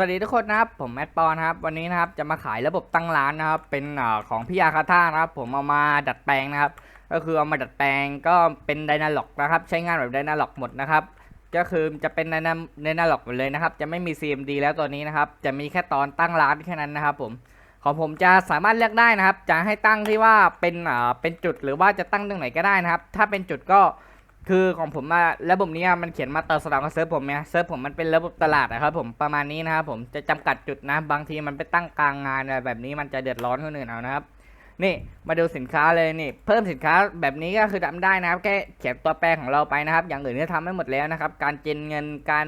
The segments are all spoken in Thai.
วัสดีทุกคนนะครับผมแอดปอนครับวันนี้นะครับจะมาขายระบบตั้งร้านนะครับเป็นอของพี่อาคาท่านะครับผมเอามาดัดแปลงนะครับ ก็คือเอามาดัดแปลงก็เป็นไดนาล็อกนะครับใช้งานแบบไดนาล็อกหมดนะครับก็คือจะเป็นไดนาไดนาล็อกหมดเลยนะครับจะไม่มี CMD แล้วตัวนี้นะครับจะมีแค่ตอนตั้งร้านแค่นั้นนะครับผมของผมจะสามารถเลือกได้นะครับ จะให้ตั้งที่ว่าเป็นเอ่อเป็นจุดหรือว่าจะตั้งตรงไหนก็ได้นะครับ ถ้าเป็นจุดก็ คือของผมอะระบบนี้อะมันเขียนมาต่อสลับกับเซิร์ฟผมเนี่ยเซิร์ฟผมมันเป็นระบบตลาดนะครับผมประมาณนี้นะครับผมจะจำกัดจุดนะบางทีมันไปตั้งกลางงานอะไรแบบนี้มันจะเดือดร้อนคนอื่นเอานะครับนี่มาดูสินค้าเลยนี่ เพิ่มสินค้าแบบนี้ก็คือทำได้นะครับแค่เขียนตัวแปรของเราไปนะครับ อย่างอื่นก็ทำไม่หมดแล้วนะครับ การเจนเงินการ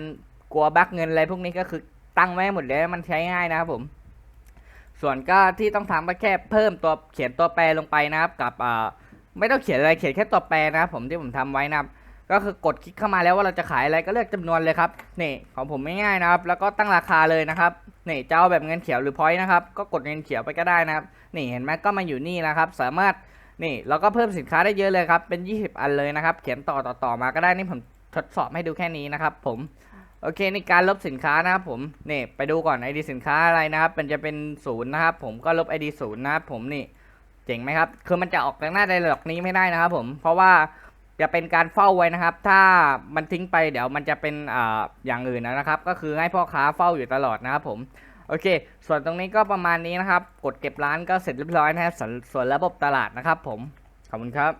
กลัวบั๊กเงินอะไรพวกนี้ก็คือตั้งไว้หมดแล้วมันใช้ง่ายนะครับผม ส่วนก็ที่ต้องทำก็แค่เพิ่มตัวเขียนตัวแปรลงไปนะครับ กับอ่าไม่ต้องเขียนอะไรเขียนแค่ตัวแปรนะครับผมที่ผมทำไว้นะครับ ก็คือกดคลิกเข้ามาแล้วว่าเราจะขายอะไรก็เลือกจำนวนเลยครับนี่ของผมง่ายๆนะครับ แล้วก็ตั้งราคาเลยนะครับนี่จะเอาแบบเงินเขียวหรือพอยต์นะครับ ก็กดเงินเขียวไปก็ได้นะครับ นี่เห็นไหมก็มาอยู่นี่นะครับ สามารถนี่เราก็เพิ่มสินค้าได้เยอะเลยครับเป็น 20 อันเลยนะครับ เขียนต่อต่อต่อมาก็ได้นี่ผมทดสอบให้ดูแค่นี้นะครับ ผมโอเคในการลบสินค้านะครับผมนี่ไปดูก่อน ID สินค้าอะไรนะครับมันจะเป็นศูนย์นะครับผมก็ลบ ID ศูนย์นะครับผมนี่เจ๋งไหมครับคือมันจะออกจากหน้าไดร็อกนี้ไม่ได้นะครับผมเพราะว่า จะเป็นการเฝ้าไว้นะครับ ถ้ามันทิ้งไปเดี๋ยวมันจะเป็นออย่างอื่นนะครับ ก็คือให้พ่อค้าเฝ้าอยู่ตลอดนะครับผมโอเค ส่วนตรงนี้ก็ประมาณนี้นะครับ กดเก็บร้านก็เสร็จเรียบร้อยนะครับสส่วนระบบตลาดนะครับผม ขอบคุณครับ